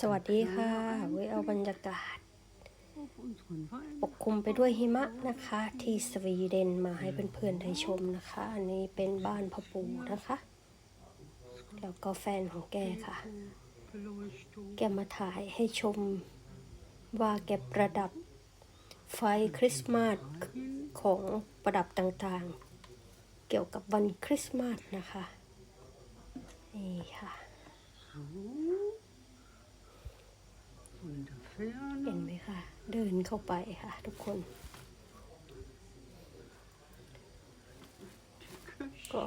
สวัสดีค่ะไว้เอาบรรยากาศ ปกคลุมไปด้วยหิมะนะคะ ที่สวีเดนมาให้เพื่อนๆได้ชมนะคะ อันนี้เป็นบ้านพ่อปู่นะคะ แล้วก็แฟนของแกค่ะ แกมาถ่ายให้ชมว่าแกประดับไฟคริสต์มาสของประดับต่างๆ เกี่ยวกับวันคริสต์มาสนะคะ นี่ค่ะ เห็นไหมคะ เดินเข้าไปค่ะ ทุกคน ก็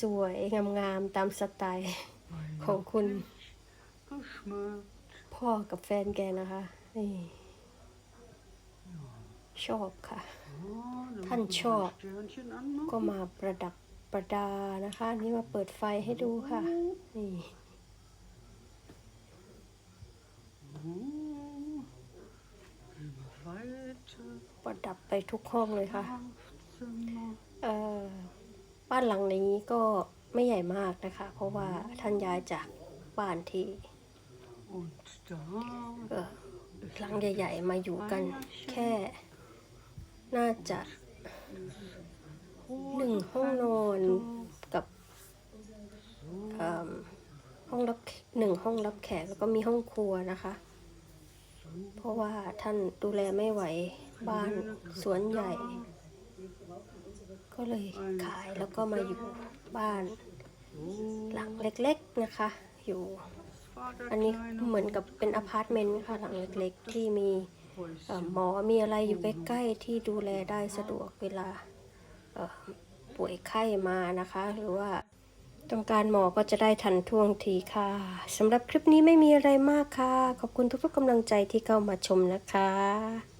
สวยๆ งามๆ ตามสไตล์ของคุณพ่อกับแฟนแกนะคะนี่ชอบค่ะ ท่านชอบ ก็มาประดับประดานะคะ นี่มาเปิดไฟให้ดูค่ะ นี่ ประ ดับไปทุกห้องเลยค่ะเอ่อบ้านหลังนี้ก็ไม่ใหญ่มากนะคะ เพราะว่าท่านย้ายจากบ้านที่เอ่อหลังใหญ่ๆมาอยู่กันแค่ น่าจะหนึ่งห้องนอนกับเอิ่มห้องรับหนึ่งห้องรับแขกแล้วก็มีห้องครัวนะคะ เพราะว่าท่านดูแลไม่ไหว บ้านสวนใหญ่ ก็เลยขายแล้วก็มาอยู่บ้านหลังเล็กๆนะคะ อยู่ อันนี้เหมือนกับเป็นอพาร์ตเมนต์ค่ะหลังเล็กๆ ที่มีหมอมีอะไรอยู่ใกล้ๆ ที่ดูแลได้สะดวกเวลาป่วยไข้มานะคะ หรือว่าต้องการหมอก็จะได้ทันท่วงทีค่ะสำหรับคลิปนี้ไม่มีอะไรมากค่ะ ขอบคุณทุกๆกำลังใจที่เข้ามาชมนะคะ